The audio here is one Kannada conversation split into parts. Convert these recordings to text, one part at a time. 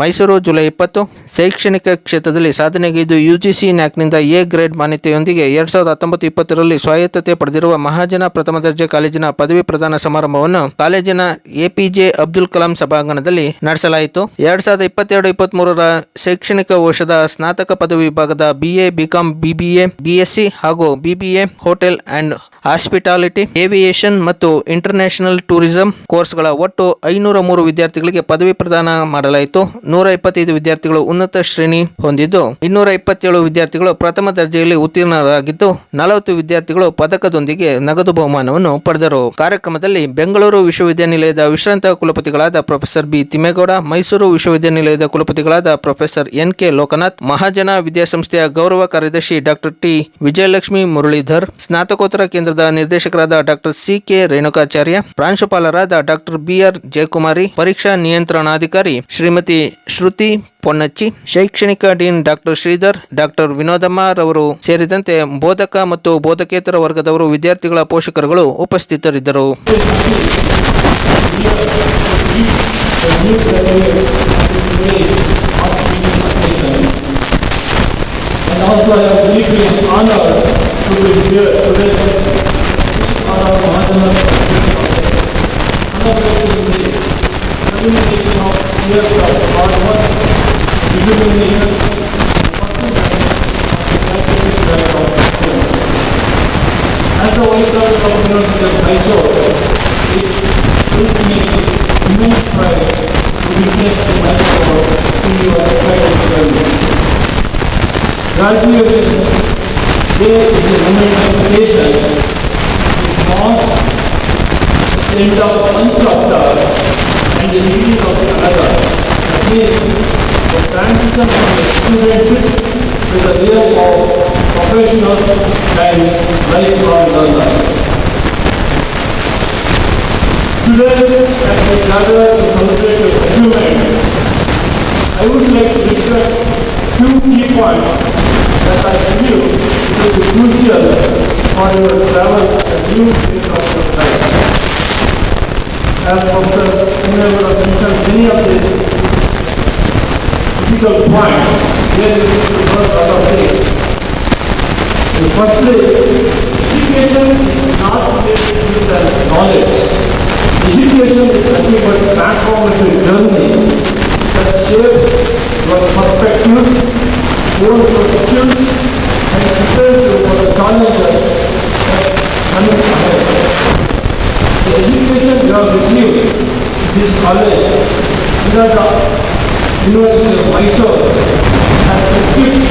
ಮೈಸೂರು ಜುಲೈ ಇಪ್ಪತ್ತು ಶೈಕ್ಷಣಿಕ ಕ್ಷೇತ್ರದಲ್ಲಿ ಸಾಧನೆಗೈದು ಯು ಜಿ ಸಿ ನ್ಯಾಕ್ನಿಂದ ಎ ಗ್ರೇಡ್ ಮಾನ್ಯತೆಯೊಂದಿಗೆ ಎರಡು ಸಾವಿರದ ಹತ್ತೊಂಬತ್ತು ಇಪ್ಪತ್ತರಲ್ಲಿ ಸ್ವಾಯತ್ತತೆ ಪಡೆದಿರುವ ಮಹಾಜನ ಪ್ರಥಮ ದರ್ಜೆ ಕಾಲೇಜಿನ ಪದವಿ ಪ್ರದಾನ ಸಮಾರಂಭವನ್ನು ಕಾಲೇಜಿನ ಎಪಿಜೆ ಅಬ್ದುಲ್ ಕಲಾಂ ಸಭಾಂಗಣದಲ್ಲಿ ನಡೆಸಲಾಯಿತು ಎರಡು ಸಾವಿರದ ಇಪ್ಪತ್ತೆರಡು ಇಪ್ಪತ್ತ್ಮೂರರ ಶೈಕ್ಷಣಿಕ ವರ್ಷದ ಸ್ನಾತಕ ಪದವಿ ವಿಭಾಗದ ಬಿಎ ಬಿಕಾಂ ಬಿಬಿಎ ಬಿಎಸ್ಸಿ ಹಾಗೂ BBA hotel and hospitality aviation ಮತ್ತು ಇಂಟರ್ನ್ಯಾಷನಲ್ ಟೂರಿಸಂ ಕೋರ್ಸ್ಗಳ ಒಟ್ಟು ಐನೂರ ಮೂರು ವಿದ್ಯಾರ್ಥಿಗಳಿಗೆ ಪದವಿ ಪ್ರದಾನ ಮಾಡಲಾಯಿತು ನೂರ ಇಪ್ಪತ್ತೈದು ವಿದ್ಯಾರ್ಥಿಗಳು ಉನ್ನತ ಶ್ರೇಣಿ ಹೊಂದಿದ್ದು ಇನ್ನೂರ ಇಪ್ಪತ್ತೇಳು ವಿದ್ಯಾರ್ಥಿಗಳು ಪ್ರಥಮ ದರ್ಜೆಯಲ್ಲಿ ಉತ್ತೀರ್ಣರಾಗಿದ್ದು ನಲವತ್ತು ವಿದ್ಯಾರ್ಥಿಗಳು ಪದಕದೊಂದಿಗೆ ನಗದು ಬಹುಮಾನವನ್ನು ಪಡೆದರು ಕಾರ್ಯಕ್ರಮದಲ್ಲಿ ಬೆಂಗಳೂರು ವಿಶ್ವವಿದ್ಯಾನಿಲಯದ ವಿಶ್ರಾಂತ ಕುಲಪತಿಗಳಾದ ಪ್ರೊಫೆಸರ್ ಬಿ ತಿಮ್ಮೇಗೌಡ ಮೈಸೂರು ವಿಶ್ವವಿದ್ಯಾನಿಲಯದ ಕುಲಪತಿಗಳಾದ professor N K Lokanath Mahajana ವಿದ್ಯಾಸಂಸ್ಥೆಯ ಗೌರವ ಕಾರ್ಯದರ್ಶಿ ಡಾಕ್ಟರ್ ಟಿ ವಿಜಯಲಕ್ಷ್ಮಿ ಮುರಳೀಧರ್ ಸ್ನಾತಕೋತ್ತರ ಕೇಂದ್ರ ಕೇಂದ್ರದ ನಿರ್ದೇಶಕರಾದ ಡಾಕ್ಟರ್ ಸಿ ಕೆ ರೇಣುಕಾಚಾರ್ಯ ಪ್ರಾಂಶುಪಾಲರಾದ ಡಾಕ್ಟರ್ ಬಿ ಆರ್ ಜಯಕುಮಾರಿ ಪರೀಕ್ಷಾ ನಿಯಂತ್ರಣಾಧಿಕಾರಿ ಶ್ರೀಮತಿ ಶ್ರುತಿ ಪೊನ್ನಚ್ಚಿ ಶೈಕ್ಷಣಿಕ dean doctor Shridhar doctor Vinodamma ರವರು ಸೇರಿದಂತೆ ಬೋಧಕ ಮತ್ತು ಬೋಧಕೇತರ ವರ್ಗದವರು ವಿದ್ಯಾರ್ಥಿಗಳ ಪೋಷಕರುಗಳು ಉಪಸ್ಥಿತರಿದ್ದರು who is here today, Sri Mata Mahajana another community, communication of years of hard work, determination, as a vital governor of the Mysore, it gives me immense pride to witness the Mysore in your private service. Graduation Today is the moment of creation. It marks the end of one chapter and the beginning of another. That means the transition from the studentship to the year of professional and lifelong learner. Today, as we gather to celebrate will travel a new phase of the time, As Dr. Sunil would mentioned many of the critical points where you need to work The first place, education is not related as knowledge. Education is nothing but transformative journey that shapes your perspectives, your because of University of Mysore has equipped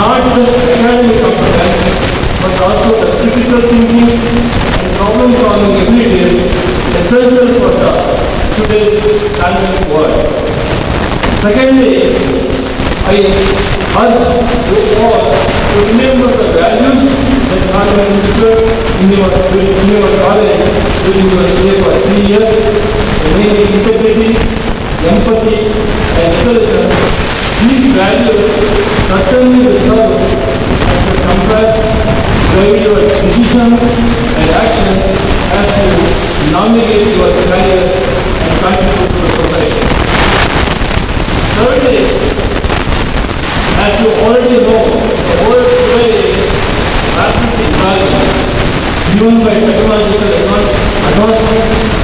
not just academic competence but also the critical thinking and problem solving abilities essential for the today's dynamic world. Secondly, I urge you all to remember the values that have been instilled in your, in your college during your stay for three years bringing integrity, empathy, and intelligence, these values certainly will serve as the compass guide your decisions and actions as you navigate your career and contribute to the society. Thirdly, as you already know, the world today is rapidly evolving, driven by technological advancements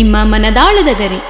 ನಿಮ್ಮ ಮನದಾಳದ ಗರಿ